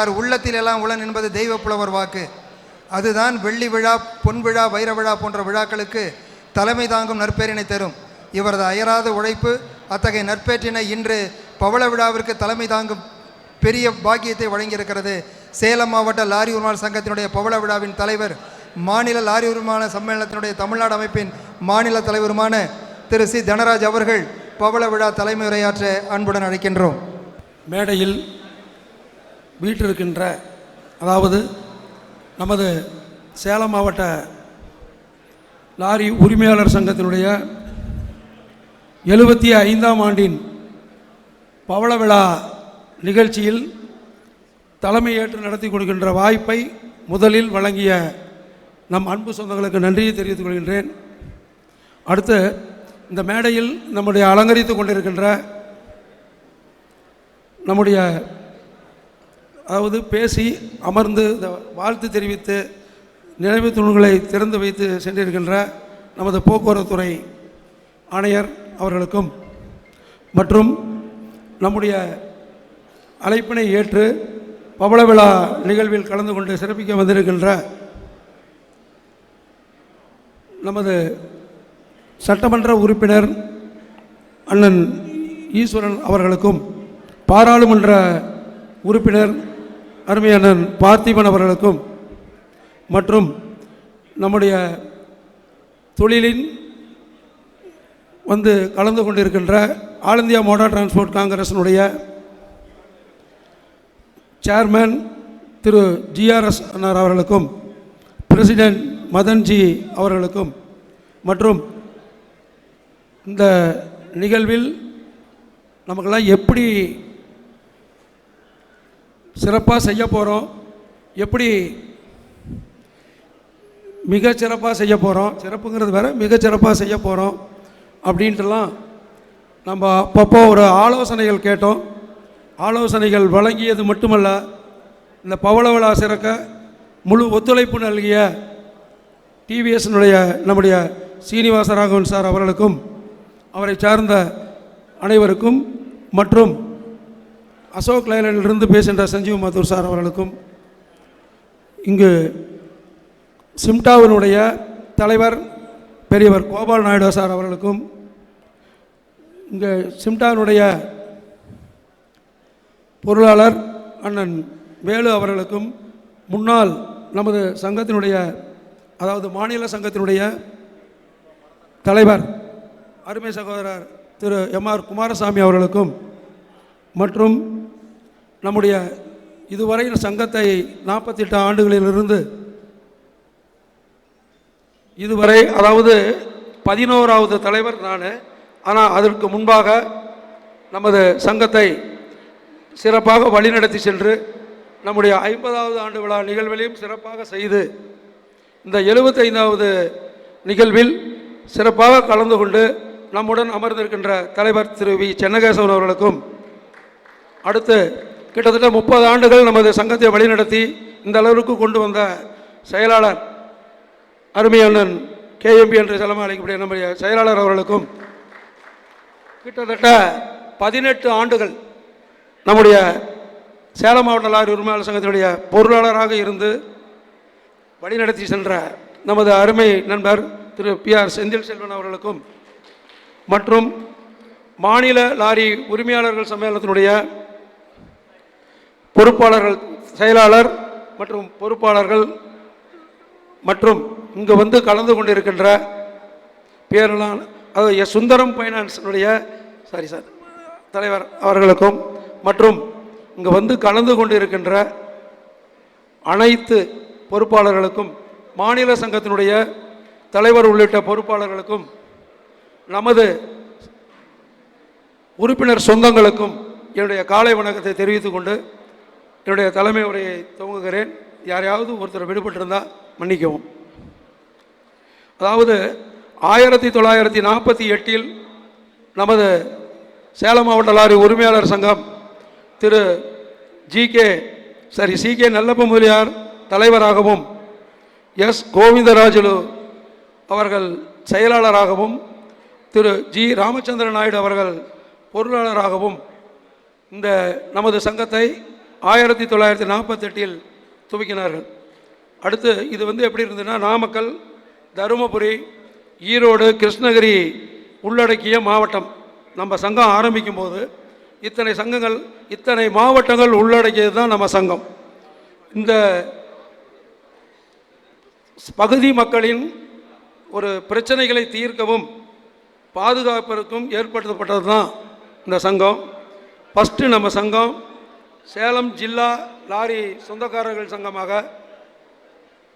அகத்தார் உள்ளத்தில் எல்லாம் உளன் என்பது தெய்வ புலவர் வாக்கு. அதுதான் வெள்ளி விழா பொன் விழா வைர விழா போன்ற விழாக்களுக்கு தலைமை தாங்கும் நற்பேரினை தரும். இவரது அயராத உழைப்பு அத்தகைய நற்பேற்றினை இன்று பவள விழாவிற்கு தலைமை தாங்கும் பெரிய பாக்கியத்தை வழங்கியிருக்கிறது. சேலம் மாவட்ட லாரி உரிமையாளர் சங்கத்தினுடைய பவள விழாவின் தலைவர் மாநில லாரி உரிமான சம்மேளனத்தினுடைய தமிழ்நாடு அமைப்பின் மாநில தலைவருமான திரு. சி. தனராஜ் அவர்கள் பவள விழா தலைமை உரையாற்ற அன்புடன் அழைக்கின்றோம். மேடையில் வீற்றிருக்கின்ற அதாவது நமது சேலம் மாவட்ட லாரி உரிமையாளர் சங்கத்தினுடைய எழுபத்தி ஐந்தாம் ஆண்டின் பவள விழா நிகழ்ச்சியில் தலைமையேற்று நடத்தி கொடுக்கின்ற வாய்ப்பை முதலில் வழங்கிய நம் அன்பு சொந்தங்களுக்கு நன்றியை தெரிவித்துக் கொள்கின்றேன். அடுத்து இந்த மேடையில் நம்முடைய அலங்கரித்து கொண்டிருக்கின்ற நம்முடைய அதாவது பேசி அமர்ந்து இந்த வாழ்த்து தெரிவித்து நினைவு தூண்களை திறந்து வைத்து சென்றிருக்கின்ற நமது போக்குவரத்துறை ஆணையர் அவர்களுக்கும் மற்றும் நம்முடைய அழைப்பினை ஏற்று பவள விழா நிகழ்வில் கலந்து கொண்டு சிறப்பிக்க வந்திருக்கின்ற நமது சட்டமன்ற உறுப்பினர் அண்ணன் ஈஸ்வரன் அவர்களுக்கும் பாராளுமன்ற உறுப்பினர் அருமை பார்த்திபன் அவர்களுக்கும் மற்றும் நம்முடைய தொழிலின் வந்து கலந்து கொண்டிருக்கின்ற ஆல் இந்தியா மோட்டார் டிரான்ஸ்போர்ட் காங்கிரஸினுடைய சேர்மேன் திரு ஜிஆர்எஸ் அண்ணார் அவர்களுக்கும் பிரசிடென்ட் மதன்ஜி அவர்களுக்கும் மற்றும் இந்த நிகழ்வில் நமக்கெல்லாம் எப்படி சிறப்பாக செய்ய போகிறோம் எப்படி? மிக சிறப்பாக செய்ய போகிறோம் சிறப்புங்கிறது வேற மிக சிறப்பாக செய்ய போகிறோம் அப்படின்ட்டுலாம் நம்ம அப்பப்போ ஒரு ஆலோசனைகள் கேட்டோம். ஆலோசனைகள் வழங்கியது மட்டுமல்ல இந்த பவளவளா சிறக்க முழு ஒத்துழைப்பு நல்கிய டிவிஎஸ்னுடைய நம்முடைய சீனிவாசராகவன் சார் அவர்களுக்கும் அவரை சார்ந்த அனைவருக்கும் மற்றும் அசோக் லைலனிலிருந்து பேசுகின்ற சஞ்சீவ் மதூர் சார் அவர்களுக்கும் இங்கு சிம்டாவினுடைய தலைவர் பெரியவர் கோபால் நாயுடு சார் அவர்களுக்கும் இங்கே சிம்டாவினுடைய பொருளாளர் அண்ணன் வேலு அவர்களுக்கும் முன்னாள் நமது சங்கத்தினுடைய அதாவது மாநில சங்கத்தினுடைய தலைவர் அருமை சகோதரர் திரு எம் ஆர் குமாரசாமி அவர்களுக்கும் மற்றும் நம்முடைய இதுவரையில் சங்கத்தை நாற்பத்தெட்டு ஆண்டுகளிலிருந்து இதுவரை அதாவது பதினோராவது தலைவர் நான் ஆனால் அதற்கு முன்பாக நமது சங்கத்தை சிறப்பாக வழிநடத்தி சென்று நம்முடைய ஐம்பதாவது ஆண்டு விழா நிகழ்விலையும் சிறப்பாக செய்து இந்த எழுபத்தைந்தாவது நிகழ்வில் சிறப்பாக கலந்து கொண்டு நம்முடன் அமர்ந்திருக்கின்ற தலைவர் திரு வி. சென்னகேசவன் அவர்களுக்கும் அடுத்து கிட்டத்தட்ட முப்பது ஆண்டுகள் நமது சங்கத்தை வழிநடத்தி இந்த அளவிற்கு கொண்டு வந்த செயலாளர் அருமையண்ணன் கேஎம்பி என்று செல்லமாக அழைக்கக்கூடிய நம்முடைய செயலாளர் அவர்களுக்கும் கிட்டத்தட்ட பதினெட்டு ஆண்டுகள் நம்முடைய சேலம் மாவட்ட லாரி உரிமையாளர் சங்கத்தினுடைய பொருளாளராக இருந்து வழிநடத்தி சென்ற நமது அருமை நண்பர் திரு பி ஆர் செந்தில் செல்வன் அவர்களுக்கும் மற்றும் மாநில லாரி உரிமையாளர்கள் சம்மேளனத்தினுடைய பொறுப்பாளர்கள் செயலாளர் மற்றும் பொறுப்பாளர்கள் மற்றும் இங்கு வந்து கலந்து கொண்டிருக்கின்ற பேரெல்லாம் அது எஸ் சுந்தரம் ஃபைனான்ஸினுடைய சாரி சார் தலைவர் அவர்களுக்கும் மற்றும் இங்கு வந்து கலந்து கொண்டிருக்கின்ற அனைத்து பொறுப்பாளர்களுக்கும் மாநில சங்கத்தினுடைய தலைவர் உள்ளிட்ட பொறுப்பாளர்களுக்கும் நமது உறுப்பினர் சொந்தங்களுக்கும் என்னுடைய காலை வணக்கத்தை தெரிவித்துக் கொண்டு என்னுடைய தலைமை உரையை துவங்குகிறேன். யாரையாவது ஒருத்தர் விடுபட்டிருந்தால் மன்னிக்கவும். அதாவது ஆயிரத்தி தொள்ளாயிரத்தி நாற்பத்தி எட்டில் நமது சேலம் மாவட்ட லாரி உரிமையாளர் சங்கம் திரு ஜி கே சரி சி கே நல்லப்ப முதலியார் தலைவராகவும் எஸ் கோவிந்தராஜுலு அவர்கள் செயலாளராகவும் திரு ஜி ராமச்சந்திர நாயுடு அவர்கள் பொருளாளராகவும் இந்த நமது சங்கத்தை ஆயிரத்தி தொள்ளாயிரத்தி நாற்பத்தெட்டில் துவக்கினார்கள். அடுத்து இது வந்து எப்படி இருந்ததுன்னா நாமக்கல் தருமபுரி ஈரோடு கிருஷ்ணகிரி உள்ளடக்கிய மாவட்டம். நம்ம சங்கம் ஆரம்பிக்கும் போது இத்தனை சங்கங்கள் இத்தனை மாவட்டங்கள் உள்ளடக்கியது தான் நம்ம சங்கம். இந்த பகுதி மக்களின் ஒரு பிரச்சனைகளை தீர்க்கவும் பாதுகாப்பிற்கும் ஏற்படுத்தப்பட்டது தான் இந்த சங்கம். ஃபஸ்ட்டு நம்ம சங்கம் சேலம் ஜில்லா லாரி சொந்தக்காரர்கள் சங்கமாக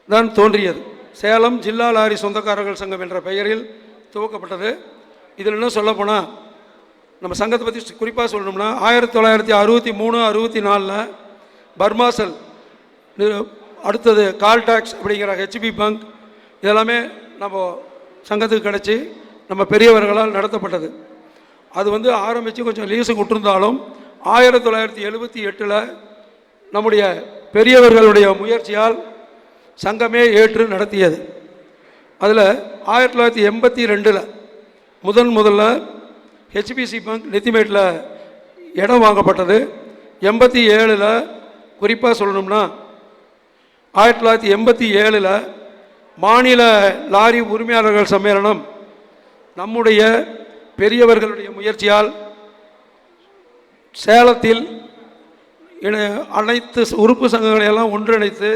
தான் தோன்றியது. சேலம் ஜில்லா லாரி சொந்தக்காரர்கள் சங்கம் என்ற பெயரில் துவக்கப்பட்டது. இதில் இன்னும் சொல்லப்போனால் நம்ம சங்கத்தை பற்றி குறிப்பாக சொல்லணும்னா ஆயிரத்தி தொள்ளாயிரத்தி அறுபத்தி மூணு அறுபத்தி நாலில் பர்மாசல் அடுத்தது கால் டாக்ஸ் அப்படிங்கிற ஹெச்பி பங்க் இதெல்லாமே நம்ம சங்கத்துக்கு கிடச்சி நம்ம பெரியவர்களால் நடத்தப்பட்டது. அது வந்து ஆரம்பித்து கொஞ்சம் லீஸுக்கு விட்டுருந்தாலும் ஆயிரத்தி தொள்ளாயிரத்தி எழுபத்தி எட்டில் நம்முடைய பெரியவர்களுடைய முயற்சியால் சங்கமே ஏற்று நடத்தியது. அதில் ஆயிரத்தி தொள்ளாயிரத்தி எண்பத்தி ரெண்டில் முதன் முதல்ல ஹெச்பிசி பங்க் நெத்திமேட்டில் இடம் வாங்கப்பட்டது. எண்பத்தி ஏழில் குறிப்பாக சொல்லணும்னா ஆயிரத்தி தொள்ளாயிரத்தி எண்பத்தி ஏழில் மாநில லாரி உரிமையாளர்கள் சம்மேளனம் நம்முடைய பெரியவர்களுடைய முயற்சியால் சேலத்தில் அனைத்து உறுப்பு சங்கங்களை எல்லாம் ஒன்றிணைத்து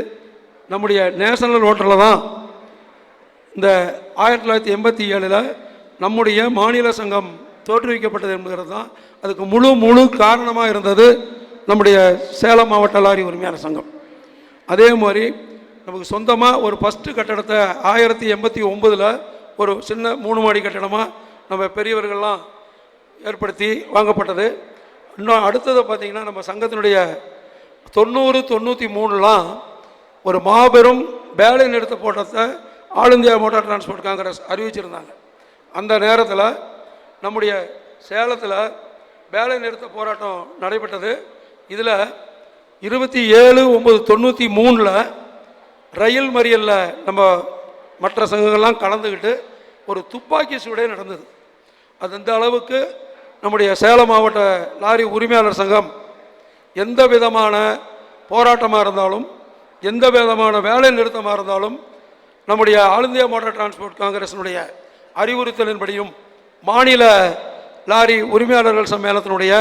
நம்முடைய நேஷனல் ரோட்டில் தான் இந்த ஆயிரத்தி தொள்ளாயிரத்தி எண்பத்தி ஏழில் நம்முடைய மாநில சங்கம் தோற்றுவிக்கப்பட்டது என்கிறது தான் அதுக்கு முழு முழு காரணமாக இருந்தது நம்முடைய சேலம் மாவட்ட லாரி உரிமையாளர் சங்கம். அதே மாதிரி நமக்கு சொந்தமாக ஒரு ஃபஸ்ட்டு கட்டடத்தை ஆயிரத்தி எண்பத்தி ஒம்பதில் ஒரு சின்ன மூணு மாடி கட்டடமாக நம்ம பெரியவர்கள்லாம் ஏற்படுத்தி வாங்கப்பட்டது. இன்னும் அடுத்தது பார்த்திங்கன்னா நம்ம சங்கத்தினுடைய தொண்ணூறு தொண்ணூற்றி மூணுலாம் ஒரு மாபெரும் வேலை நிறுத்த போட்டத்தை all India motor transport Congress அறிவிச்சிருந்தாங்க. அந்த நேரத்தில் நம்முடைய சேலத்தில் வேலை நிறுத்த போராட்டம் நடைபெற்றது. இதில் இருபத்தி ஏழு ஒம்பது தொண்ணூற்றி மூணில் ரயில் மறியலில் நம்ம மற்ற சங்கங்கள்லாம் கலந்துக்கிட்டு ஒரு துப்பாக்கி சூடே நடந்தது. அது அந்த அளவுக்கு நம்முடைய சேலம் மாவட்ட லாரி உரிமையாளர் சங்கம் எந்த விதமான போராட்டமாக இருந்தாலும் எந்த விதமான வேலை நிறுத்தமாக இருந்தாலும் நம்முடைய ஆல் இந்தியா மோட்டார் டிரான்ஸ்போர்ட் காங்கிரஸினுடைய அறிவுறுத்தலின்படியும் மாநில லாரி உரிமையாளர்கள் சம்மேளனத்தினுடைய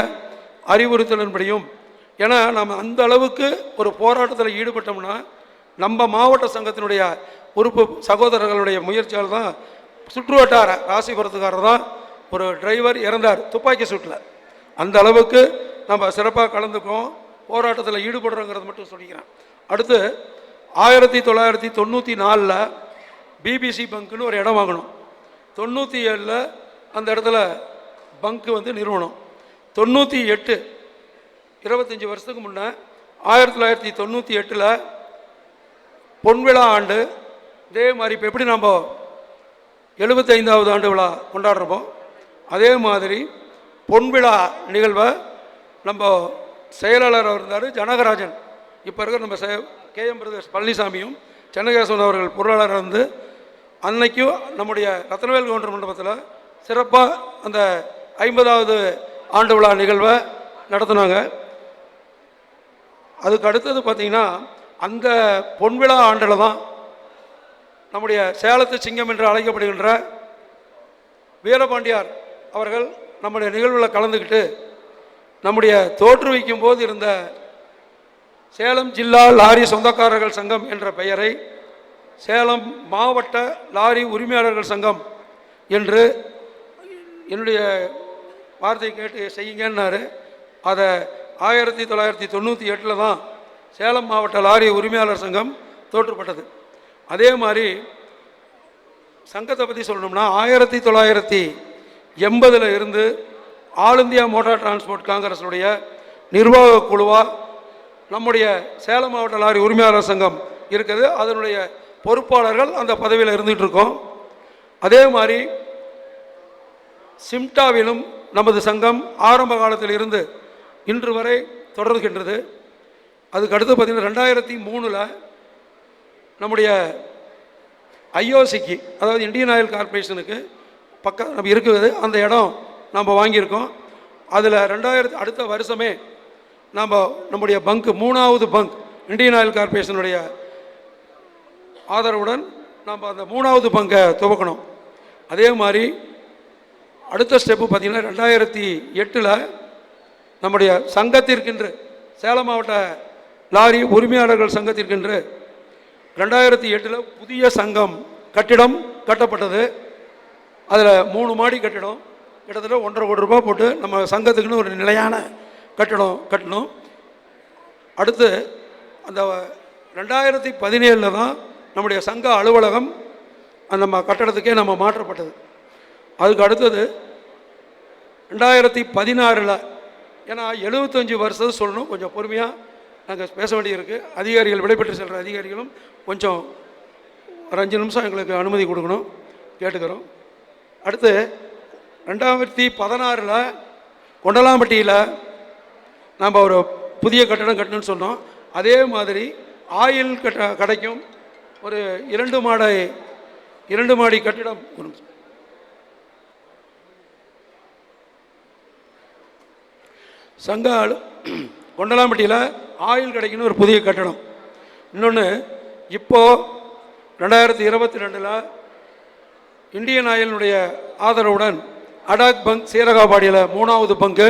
அறிவுறுத்தலின்படியும் ஏன்னா நம்ம அந்த அளவுக்கு ஒரு போராட்டத்தில் ஈடுபட்டோம்னா நம்ம மாவட்ட சங்கத்தினுடைய உறுப்பு சகோதரர்களுடைய முயற்சியால் தான் சுற்று வட்டார ராசிபுரத்துக்காரர் தான் ஒரு டிரைவர் இறந்தார் துப்பாக்கி சூட்டில். அந்த அளவுக்கு நம்ம சிறப்பாக கலந்துக்கோம் போராட்டத்தில் ஈடுபடுறோங்கிறது மட்டும் சொல்லிக்கிறேன். அடுத்து ஆயிரத்தி தொள்ளாயிரத்தி தொண்ணூற்றி நாலில் பிபிசி பங்க்குன்னு ஒரு இடம் வாங்கணும். தொண்ணூற்றி ஏழில் அந்த இடத்துல பங்கு வந்து நிறுவனம். தொண்ணூற்றி எட்டு இருபத்தஞ்சி வருஷத்துக்கு முன்னே ஆயிரத்தி தொள்ளாயிரத்தி தொண்ணூற்றி எட்டில் பொன்விழா ஆண்டு இதே மாதிரி இப்போ எப்படி நம்ம எழுபத்தைந்தாவது ஆண்டு விழா கொண்டாடுறோமோ அதே மாதிரி பொன்விழா நிகழ்வை நம்ம செயலாளர் இருந்தார் ஜனகராஜன். இப்போ இருக்கிற நம்ம கே எம் பிரதேஷ் பழனிசாமியும் சென்னகேசவன் அவர்கள் பொருளாளர் வந்து அன்னைக்கும் நம்முடைய ரத்னவேல் கவுண்டர் மண்டபத்தில் சிறப்பாக அந்த ஐம்பதாவது ஆண்டு விழா நிகழ்வை நடத்தினாங்க. அதுக்கு அடுத்தது பார்த்திங்கன்னா அந்த பொன்விழா ஆண்டில் தான் நம்முடைய சேலத்து சிங்கம் என்று அழைக்கப்படுகின்ற வீரபாண்டியார் அவர்கள் நம்முடைய நிகழ்வில் கலந்துக்கிட்டு நம்முடைய தோற்றுவிக்கும் போது இருந்த சேலம் ஜில்லா லாரி சொந்தக்காரர்கள் சங்கம் என்ற பெயரை சேலம் மாவட்ட லாரி உரிமையாளர்கள் சங்கம் என்று என்னுடைய வார்த்தை கேட்டு செய்யுங்கன்னாரு. அதை ஆயிரத்தி தொள்ளாயிரத்தி தொண்ணூற்றி எட்டில் தான் சேலம் மாவட்ட லாரி உரிமையாளர் சங்கம் தோற்றுப்பட்டது. அதே மாதிரி சங்கத்தை பற்றி சொல்லணும்னா ஆயிரத்தி தொள்ளாயிரத்தி எண்பதில் இருந்து ஆல் இந்தியா மோட்டார் டிரான்ஸ்போர்ட் காங்கிரஸுடைய நிர்வாக குழுவாக நம்முடைய சேலம் மாவட்ட லாரி உரிமையாளர் சங்கம் இருக்குது. அதனுடைய பொறுப்பாளர்கள் அந்த பதவியில் இருந்துகிட்டு இருக்கோம். அதே மாதிரி சிம்டாவிலும் நமது சங்கம் ஆரம்ப காலத்தில் இருந்து இன்று வரை தொடர்கின்றது. அதுக்கு அடுத்து பார்த்திங்கன்னா ரெண்டாயிரத்தி மூணில் நம்முடைய ஐஓசிக்கு அதாவது இந்தியன் ஆயில் கார்ப்பரேஷனுக்கு பக்கம் நம்ம இருக்குது அந்த இடம் நம்ம வாங்கியிருக்கோம். அதில் ரெண்டாயிரத்து அடுத்த வருஷமே நம்ம நம்முடைய பங்க் மூணாவது பங்க் இந்தியன் ஆயில் கார்பரேஷனுடைய ஆதரவுடன் நம்ம அந்த மூணாவது பங்கை துவக்கணும். அதே மாதிரி அடுத்த ஸ்டெப்பு பார்த்தீங்கன்னா ரெண்டாயிரத்தி எட்டில் நம்முடைய சங்கத்திற்கென்று சேலம் மாவட்ட லாரி உரிமையாளர்கள் சங்கத்திற்கென்று ரெண்டாயிரத்தி எட்டில் புதிய சங்கம் கட்டிடம் கட்டப்பட்டது. அதில் மூணு மாடி கட்டிடம். கிட்டத்தட்ட ஒன்றரை கோடி ரூபாய் போட்டு நம்ம சங்கத்துக்குன்னு ஒரு நிலையான கட்டிடம் கட்டணும். அடுத்து அந்த ரெண்டாயிரத்தி பதினேழில் தான் நம்முடைய சங்க அலுவலகம் அந்த நம்ம கட்டடத்துக்கே நம்ம மாற்றப்பட்டது. அதுக்கு அடுத்தது ரெண்டாயிரத்தி பதினாறில் ஏன்னா எழுபத்தஞ்சி வருஷம் சொல்லணும் கொஞ்சம் பொறுமையாக நாங்கள் பேச வேண்டியிருக்கு. அதிகாரிகள் விடைபெற்று செல்கிற அதிகாரிகளும் கொஞ்சம் ஒரு அஞ்சு நிமிஷம் எங்களுக்கு அனுமதி கொடுக்கணும். கேட்டுக்கிறோம். அடுத்து ரெண்டாயிரத்தி பதினாறில் கொண்டலாம்பட்டியில் நம்ம ஒரு புதிய கட்டடம் கட்டணும்னு சொன்னோம். அதே மாதிரி ஆயில் கட்ட கடைக்கும் ஒரு இரண்டு மாடை இரண்டு மாடி கட்டிடம் சங்கால் கொண்டலாம்பட்டியில் ஆயில் கடைக்குன்னு ஒரு புதிய கட்டடம். இன்னொன்று இப்போது ரெண்டாயிரத்தி இருபத்தி ரெண்டில் இந்தியன் ஆயிலினுடைய ஆதரவுடன் அடாக் பங்க் சீரகாபாடியில் மூணாவது பங்கு.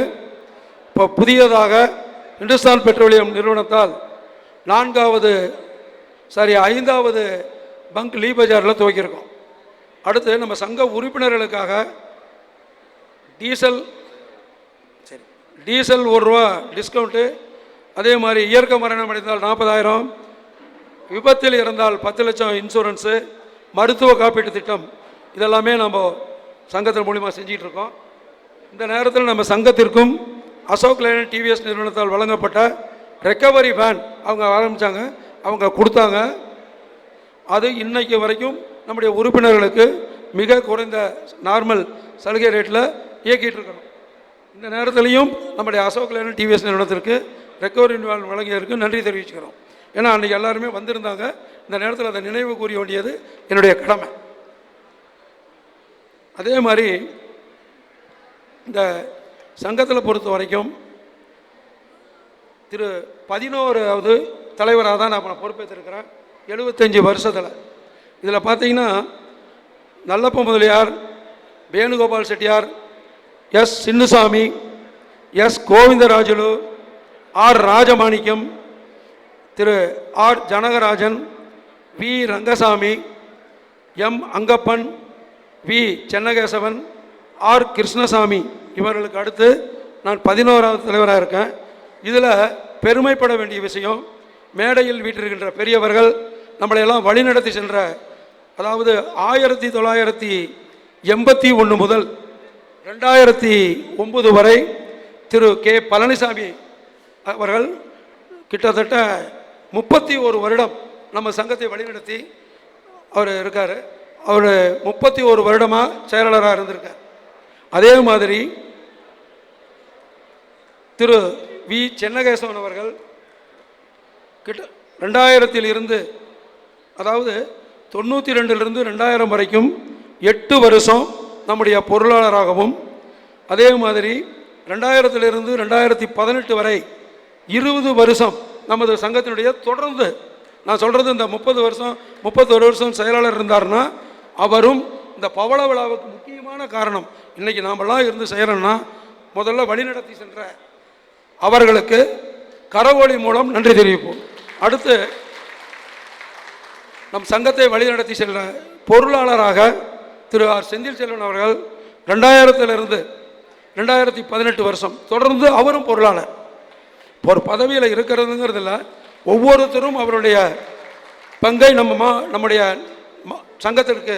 இப்போ புதியதாக இந்துஸ்தான் பெட்ரோலியம் நிறுவனத்தால் நான்காவது சாரி ஐந்தாவது பங்க் லீ பஜாரில் துவக்கியிருக்கோம். அடுத்து நம்ம சங்க உறுப்பினர்களுக்காக டீசல் சரி. டீசல் ஒரு ரூபா டிஸ்கவுண்ட்டு அதே மாதிரி இயற்கை மரணம் அடைந்தால் நாற்பதாயிரம் விபத்தில் இறந்தால் பத்து லட்சம் இன்சூரன்ஸு மருத்துவ காப்பீட்டு திட்டம் இதெல்லாமே நம்ம சங்கத்தின் மூலிமா செஞ்சிகிட்ருக்கோம். இருக்கோம் இந்த நேரத்தில் நம்ம சங்கத்திற்கும் அசோக் லைன் டிவிஎஸ் நிறுவனத்தால் வழங்கப்பட்ட ரெக்கவரி வேன் அவங்க ஆரம்பித்தாங்க அவங்க கொடுத்தாங்க. அது இன்னைக்கு வரைக்கும் நம்முடைய உறுப்பினர்களுக்கு மிக குறைந்த நார்மல் சலுகை ரேட்டில் இயக்கிட்டு இருக்கிறோம் இந்த நேரத்துலையும் நம்முடைய அசோக் லைன் டிவிஎஸ் நிறுவனத்திற்கு ரெக்கவரி வேன் வழங்கியதற்கு நன்றி தெரிவிச்சுக்கிறோம். ஏன்னா அன்றைக்கி எல்லாருமே வந்திருந்தாங்க. இந்த நேரத்தில் அதை நினைவு கூறிய வேண்டியது என்னுடைய கடமை. அதே மாதிரி இந்த சங்கத்தில் பொறுத்த வரைக்கும் திரு பதினோராவது தலைவராக தான் நான் பொறுப்பேற்றிருக்கிறேன். எழுபத்தஞ்சி வருஷத்தில். இதில் பார்த்தீங்கன்னா Nallappa Mudaliar Venugopal Chettiar S Chinnusamy S Govindarajulu R Rajamanickam Thiru R Janagarajan V Rangasamy M Angappan V. Chennakesavan R. Krishnasamy இவர்களுக்கு அடுத்து நான் பதினோராவது தலைவராக இருக்கேன். இதில் பெருமைப்பட வேண்டிய விஷயம் மேடையில் வீட்டிருக்கின்ற பெரியவர்கள் நம்மளையெல்லாம் வழிநடத்தி சென்ற அதாவது ஆயிரத்தி தொள்ளாயிரத்தி எண்பத்தி ஒன்று முதல் ரெண்டாயிரத்தி ஒம்பது வரை திரு. கே. பழனிசாமி அவர்கள் கிட்டத்தட்ட முப்பத்தி ஒரு வருடம் நம்ம சங்கத்தை வழிநடத்தி அவர் இருக்கார். அவர் முப்பத்தி ஒரு வருடமாக செயலாளராக இருந்திருக்கார். அதே மாதிரி திரு வி சென்னகேசவன் அவர்கள் கிட்ட ரெண்டாயிரத்தில் இருந்து அதாவது தொண்ணூற்றி ரெண்டிலிருந்து ரெண்டாயிரம் வரைக்கும் எட்டு வருஷம் நம்முடைய பொருளாளராகவும் அதே மாதிரி ரெண்டாயிரத்திலிருந்து ரெண்டாயிரத்தி பதினெட்டு வரை இருபது வருஷம் நமது சங்கத்தினுடைய தொடர்ந்து நான் சொல்கிறது இந்த முப்பது வருஷம் முப்பத்தொரு வருஷம் செயலாளர் இருந்தாருன்னா அவரும் இந்த பவள விழாவுக்கு முக்கியமான காரணம். இன்றைக்கி நாமெல்லாம் இருந்து செய்கிறோன்னா முதல்ல வழிநடத்தி சென்ற அவர்களுக்கு கரவொலி மூலம் நன்றி தெரிவிப்போம். அடுத்து நம் சங்கத்தை வழிநடத்தி சென்ற பொருளாளராக திரு ஆர். செந்தில் செல்வன் அவர்கள் ரெண்டாயிரத்திலிருந்து ரெண்டாயிரத்தி பதினெட்டு வருஷம் தொடர்ந்து அவரும் பொருளாளர். ஒரு பதவியில் இருக்கிறதுங்கிறது இல்லை ஒவ்வொருத்தரும் அவருடைய பங்கை நம்ம நம்முடைய சங்கத்திற்கு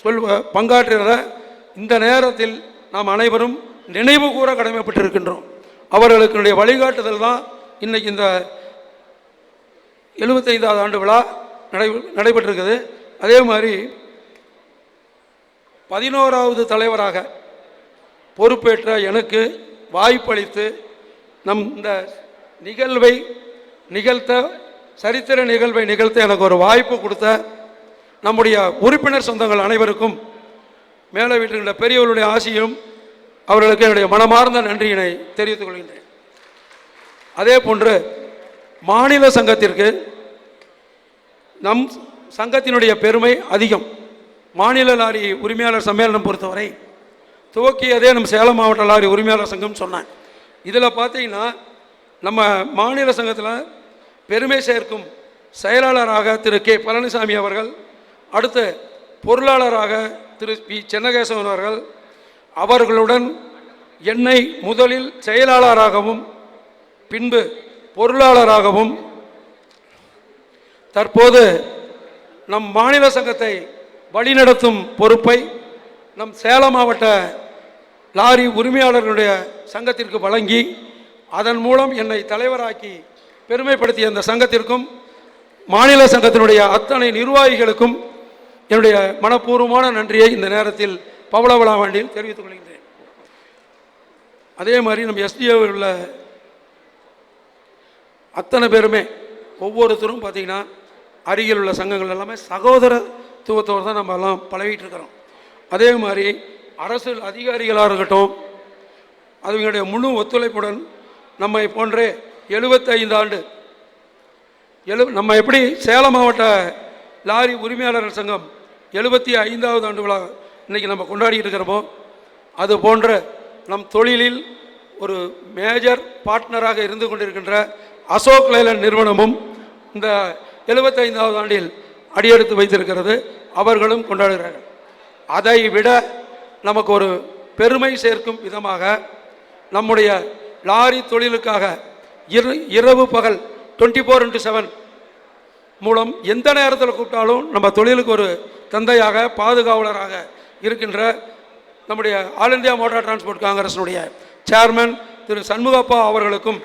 சொல் பங்காற்றுகிற இந்த நேரத்தில் நாம் அனைவரும் நினைவு கூற கடமைப்பட்டிருக்கின்றோம். அவர்களுக்கு வழிகாட்டுதல் தான் இன்றைக்கி இந்த எழுபத்தைந்தாவது ஆண்டு விழா நடை நடைபெற்றிருக்குது. அதே மாதிரி பதினோராவது தலைவராக பொறுப்பேற்ற எனக்கு வாய்ப்பளித்து நம் இந்த நிகழ்வை நிகழ்த்த சரித்திர நிகழ்வை நிகழ்த்த எனக்கு ஒரு வாய்ப்பு கொடுத்த நம்முடைய உறுப்பினர் சொந்தங்கள் அனைவருக்கும் மேலே வீட்டிலுள்ள பெரியவர்களுடைய ஆசையும் அவர்களுக்கு என்னுடைய மனமார்ந்த நன்றியினை தெரிவித்துக் கொள்கின்றேன். அதே போன்று மாநில சங்கத்திற்கு நம் சங்கத்தினுடைய பெருமை அதிகம். மாநில லாரி உரிமையாளர் சம்மேளனம் பொறுத்தவரை துவக்கியதே நம்ம சேலம் மாவட்ட லாரி உரிமையாளர் சங்கம் சொன்னேன் இதில் பார்த்தீங்கன்னா நம்ம மாநில சங்கத்தில் பெருமை சேர்க்கும் செயலாளராக திரு கே பழனிசாமி அவர்கள் அடுத்து பொருளாளராக திரு பி. சென்னகேசவன் அவர்கள் அவர்களுடன் என்னை முதலில் செயலாளராகவும் பின்பு பொருளாளராகவும் தற்போது நம் மாநில சங்கத்தை வழிநடத்தும் பொறுப்பை நம் சேலம் மாவட்ட லாரி உரிமையாளர்களுடைய சங்கத்திற்கு வழங்கி அதன் மூலம் என்னை தலைவராக்கி பெருமைப்படுத்திய அந்த சங்கத்திற்கும் மாநில சங்கத்தினுடைய அத்தனை நிர்வாகிகளுக்கும் என்னுடைய மனப்பூர்வமான நன்றியை இந்த நேரத்தில் பவளவளா விழாவாண்டில் தெரிவித்துக் கொள்கின்றேன். அதே மாதிரி நம்ம எஸ்டிஓவில் உள்ள அத்தனை பேருமே ஒவ்வொருத்தரும் பார்த்தீங்கன்னா அருகில் உள்ள சங்கங்கள் எல்லாமே சகோதரத்துவத்தோடு தான் நம்ம எல்லாம் பழகிட்டு இருக்கிறோம் அதே மாதிரி அரசு அதிகாரிகளாக இருக்கட்டும் அவங்களுடைய முழு ஒத்துழைப்புடன் நம்மை போன்றே 75 ஆண்டு எழு நம்ம எப்படி சேலம் மாவட்ட லாரி உரிமையாளர்கள் சங்கம் எழுபத்தி ஐந்தாவது ஆண்டு விழா இன்னைக்கு நம்ம கொண்டாடிட்டு இருக்கிறோமோ அது போன்ற நம் தொழிலில் ஒரு மேஜர் பார்ட்னராக இருந்து கொண்டிருக்கின்ற அசோக் லைலன் நிறுவனமும் இந்த எழுபத்தைந்தாவது ஆண்டில் அடியெடுத்து வைத்திருக்கிறது அவர்களும் கொண்டாடுகிறார்கள். அதை விட நமக்கு ஒரு பெருமை சேர்க்கும் விதமாக நம்முடைய லாரி தொழிலுக்காக இரு இரவு பகல் டுவெண்ட்டி ஃபோர் இன்ட்டு செவன் மூலம் எந்த நேரத்தில் கூப்பிட்டாலும் நம்ம தொழிலுக்கு ஒரு தந்தையாக பாதுகாவலராக இருக்கின்ற நம்முடைய ஆல் இந்தியா மோட்டார் டிரான்ஸ்போர்ட் காங்கிரஸினுடைய சேர்மன் திரு சண்முகப்பா அவர்களுக்கும்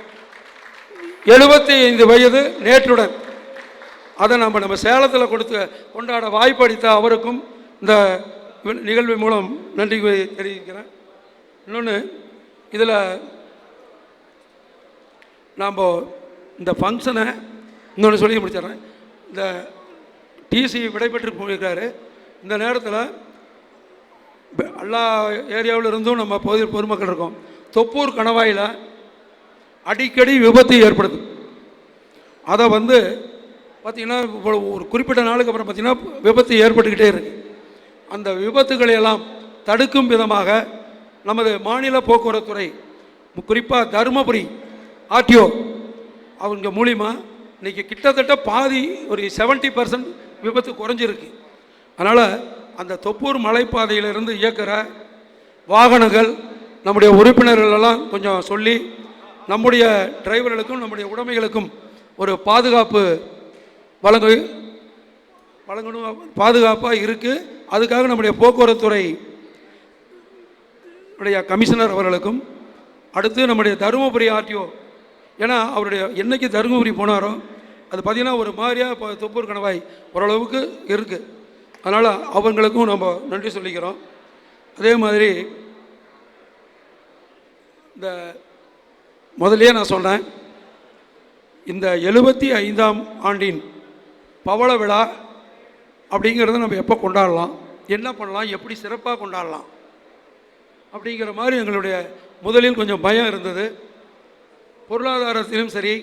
எழுபத்தி ஐந்து வயது நேற்றுடன் அதை நம்ம நம்ம சேலத்தில் கொடுத்து கொண்டாட வாய்ப்பளித்த அவருக்கும் இந்த நிகழ்வு மூலம் நன்றி தெரிவிக்கிறேன். இன்னொன்று இதில் நாம் இந்த ஃபங்க்ஷனை இன்னொன்று சொல்லி முடிச்சிடுறேன். இந்த டிசி விடைபெற்று போயிருக்காரு. இந்த நேரத்தில் எல்லா ஏரியாவில் இருந்தும் நம்ம பொது பொதுமக்கள் இருக்கோம். தொப்பூர் கணவாயில் அடிக்கடி விபத்து ஏற்படுது. அதை வந்து பார்த்திங்கன்னா ஒரு குறிப்பிட்ட நாளுக்கு அப்புறம் பார்த்திங்கன்னா விபத்து ஏற்பட்டுக்கிட்டே இருக்கு. அந்த விபத்துக்களை எல்லாம் தடுக்கும் விதமாக நமது மாநில போக்குவரத்துறை குறிப்பாக தருமபுரி ஆர்டிஓ அவங்க மூலிமா இன்னைக்கு கிட்டத்தட்ட பாதி ஒரு 70% பர்சன்ட் விபத்து குறைஞ்சிருக்கு. அதனால் அந்த தொப்பூர் மலைப்பாதையிலிருந்து இயக்குகிற வாகனங்கள் நம்முடைய உறுப்பினர்கள் எல்லாம் கொஞ்சம் சொல்லி நம்முடைய டிரைவர்களுக்கும் நம்முடைய உடைமைகளுக்கும் ஒரு பாதுகாப்பு வழங்கு வழங்கணும் பாதுகாப்பாக இருக்குது அதுக்காக நம்முடைய போக்குவரத்துறை உடைய கமிஷனர் அவர்களுக்கும் அடுத்து நம்முடைய தருமபுரி ஆர்டிஓ ஏன்னா அவருடைய என்னைக்கு தருமபுரி போனாரோ அது பார்த்திங்கன்னா ஒரு மாதிரியாக இப்போ தொப்பூர் கணவாய் ஓரளவுக்கு இருக்குது அதனால் அவங்களுக்கும் நம்ம நன்றி சொல்லிக்கிறோம். அதே மாதிரி இந்த முதலே நான் சொன்னேன் இந்த எழுபத்தி ஐந்தாம் ஆண்டின் பவள விழா அப்படிங்கிறத நம்ம எப்போ கொண்டாடலாம்? என்ன பண்ணலாம்? எப்படி சிறப்பாக கொண்டாடலாம்? அப்படிங்கிற மாதிரி எங்களுடைய முதலில் கொஞ்சம் பயம் இருந்தது. பொருளாதாரத்திலும் சரி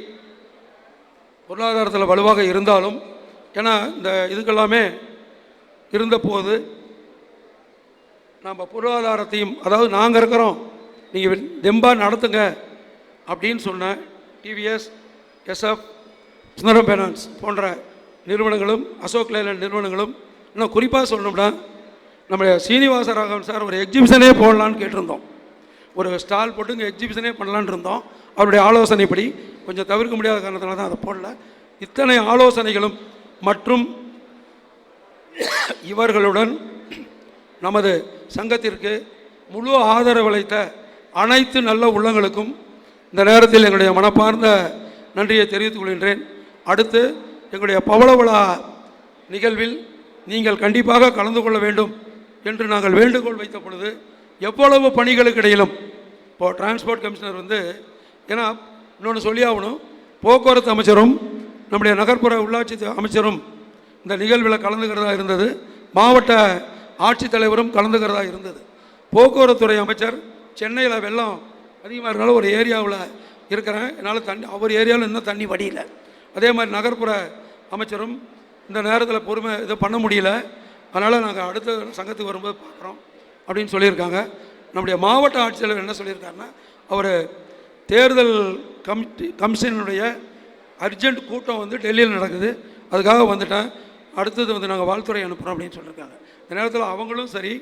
பொருளாதாரத்தில் வலுவாக இருந்தாலும் ஏன்னா இந்த இதுக்கெல்லாமே இருந்தபோது நம்ம பொருளாதாரத்தையும் அதாவது நாங்கள் இருக்கிறோம் நீங்கள் தெம்பாக நடத்துங்க அப்படின்னு சொன்ன டிவிஎஸ் எஸ்எஃப் சுந்தரம் ஃபைனான்ஸ் போன்ற நிறுவனங்களும் அசோக் லேலண்ட் நிறுவனங்களும் இன்னும் குறிப்பாக சொல்லணும்னா நம்முடைய சீனிவாச ராகவன் சார் ஒரு எக்ஸிபிஷனே போடலான்னு கேட்டிருந்தோம். ஒரு ஸ்டால் போட்டு இங்கே எக்ஸிபிஷனே பண்ணலான்னு இருந்தோம். அவருடைய ஆலோசனைப்படி கொஞ்சம் தவிர்க்க முடியாத காரணத்தினால தான் அதை போடல. இத்தனை ஆலோசனைகளும் மற்றும் இவர்களுடன் நமது சங்கத்திற்கு முழு ஆதரவு அளித்த அனைத்து நல்ல உள்ளங்களுக்கும் இந்த நேரத்தில் எங்களுடைய மனப்பார்ந்த நன்றியை தெரிவித்துக் கொள்கின்றேன். அடுத்து எங்களுடைய பவள விழா நிகழ்வில் நீங்கள் கண்டிப்பாக கலந்து கொள்ள வேண்டும் என்று நாங்கள் வேண்டுகோள் வைத்த பொழுது எவ்வளவு பணிகளுக்கு இடையிலும் இப்போ டிரான்ஸ்போர்ட் கமிஷனர் வந்து ஏன்னா இன்னொன்று சொல்லி ஆகணும் போக்குவரத்து அமைச்சரும் நம்முடைய நகர்ப்புற உள்ளாட்சி அமைச்சரும் இந்த நிகழ்வில் கலந்துக்கிறதா இருந்தது. மாவட்ட ஆட்சித்தலைவரும் கலந்துக்கிறதா இருந்தது. போக்குவரத்துறை அமைச்சர் சென்னையில் வெள்ளம் அதிகமாக இருந்தாலும் ஒரு ஏரியாவில் இருக்கிறேன். என்னால் தண்ணி அவர் ஏரியாவில் இன்னும் தண்ணி வடியல. அதே மாதிரி நகர்ப்புற அமைச்சரும் இந்த நேரத்தில் பொறுமை இது பண்ண முடியல. அதனால் நாங்கள் அடுத்த சங்கத்துக்கு வரும்போது பார்க்குறோம் அப்படின்னு சொல்லியிருக்காங்க. நம்முடைய மாவட்ட ஆட்சித்தலைவர் என்ன சொல்லியிருக்காருன்னா அவர் தேர்தல் கமிட்டி கமிஷனுடைய அர்ஜென்ட் கூட்டம் வந்து டெல்லியில் நடக்குது. அதுக்காக வந்துட்டேன். அடுத்தது வந்து நாங்கள் வாழ்த்துறை அனுப்புகிறோம் அப்படின்னு சொல்லியிருக்காங்க இந்த நேரத்தில் அவங்களும் சரி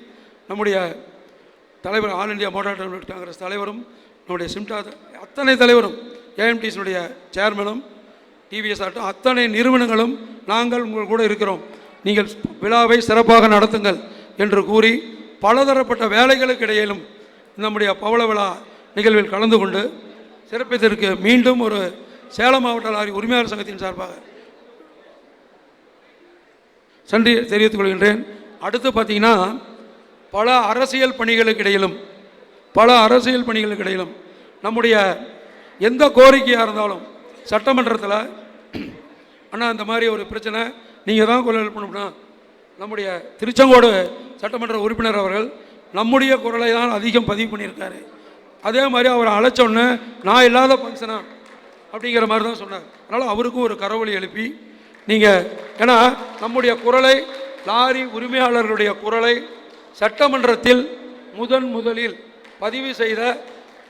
நம்முடைய தலைவர் ஆல் இந்தியா மோட்டார் காங்கிரஸ் தலைவரும் நம்முடைய சிம்டா அத்தனை தலைவரும் ஏஎம்டிஸினுடைய சேர்மனும் டிவிஎஸ் ஆட்டம் அத்தனை நிறுவனங்களும் நாங்கள் உங்கள் கூட இருக்கிறோம். நீங்கள் விழாவை சிறப்பாக நடத்துங்கள் என்று கூறி பலதரப்பட்ட வேலைகளுக்கு இடையிலும் நம்முடைய பவள விழா நிகழ்வில் கலந்து கொண்டு சிறப்பித்ததற்கு மீண்டும் ஒரு சேலம் மாவட்ட லாரி உரிமையாளர் சங்கத்தின் சார்பாக நன்றி தெரிவித்துக் கொள்கின்றேன். அடுத்து பார்த்தீங்கன்னா பல அரசியல் பணிகளுக்கு இடையிலும் பல அரசியல் பணிகளுக்கு இடையிலும் நம்முடைய எந்த கோரிக்கையாக இருந்தாலும் சட்டமன்றத்தில் அண்ணா இந்த மாதிரி ஒரு பிரச்சனை நீங்கள் தான் குரல் பண்ணணும் நம்முடைய திருச்செங்கோடு சட்டமன்ற உறுப்பினர் அவர்கள் நம்முடைய குரலை தான் அதிகம் பதிவு பண்ணியிருக்காரு. அதே மாதிரி அவரை அழைச்சோன்னே நான் இல்லாத ஃபங்க்ஷனா அப்படிங்கிற மாதிரி தான் சொன்னார். அதனால் அவருக்கும் ஒரு கரவொலி எழுப்பி நீங்கள் ஏன்னா நம்முடைய குரலை லாரி உரிமையாளர்களுடைய குரலை சட்டமன்றத்தில் முதன் முதலில் பதிவு செய்த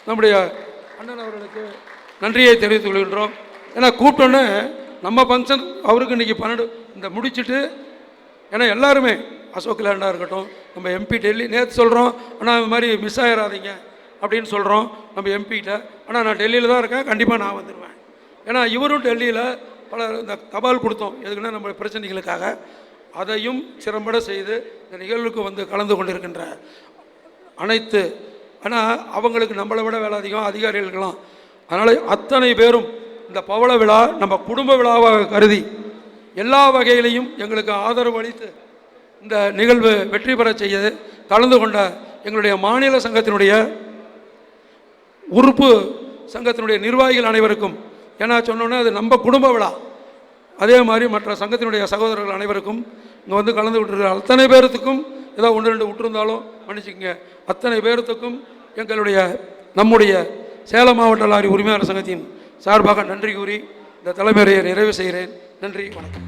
நம்முடைய அண்ணன் அவர்களுக்கு நன்றியை தெரிவித்துக் கொள்கின்றோம். ஏன்னா கூப்பிட்டோன்னே நம்ம ஃபங்க்ஷன் அவருக்கு இன்றைக்கி பன்னெண்டு இந்த முடிச்சுட்டு ஏன்னா எல்லாருமே அசோக் லேண்டாக இருக்கட்டும் நம்ம எம்பி டெல்லி நேற்று சொல்கிறோம் ஆனால் இது மாதிரி மிஸ் ஆயிடாதீங்க அப்படின்னு சொல்கிறோம் நம்ம எம்பிகிட்ட ஆனால் நான் டெல்லியில் தான் இருக்கேன். கண்டிப்பாக நான் வந்துடுவேன் ஏன்னா இவரும் டெல்லியில் பல இந்த தபால் கொடுத்தோம். எதுக்குன்னா நம்ம பிரச்சனைகளுக்காக. அதையும் சிறம்பட செய்து இந்த நிகழ்வுக்கு வந்து கலந்து கொண்டிருக்கின்ற அனைத்து ஆனால் அவங்களுக்கு நம்மளை விட வேலை அதிகம் அதிகாரிகளுக்கெல்லாம். அதனால் அத்தனை பேரும் இந்த பவள விழா நம்ம குடும்ப விழாவாக கருதி எல்லா வகையிலையும் எங்களுக்கு ஆதரவு அளித்து இந்த நிகழ்வு வெற்றி பெறச் செய்ய கலந்து கொண்ட எங்களுடைய மாநில சங்கத்தினுடைய உறுப்பு சங்கத்தினுடைய நிர்வாகிகள் அனைவருக்கும். ஏன்னா சொன்னோன்னே அது நம்ம குடும்ப விழா. அதே மாதிரி மற்ற சங்கத்தினுடைய சகோதரர்கள் அனைவருக்கும் இங்கே வந்து கலந்து விட்டுருக்கிற அத்தனை பேர்த்துக்கும் ஏதோ ஒன்று ரெண்டு விட்டுருந்தாலும் மன்னிச்சுக்கங்க. அத்தனை பேர்த்துக்கும் எங்களுடைய நம்முடைய சேலம் மாவட்ட லாரி உரிமையாளர் சங்கத்தின் சார்பாக நன்றி கூறி இந்த தலைமுறையை நிறைவு செய்கிறேன். நன்றி வணக்கம்.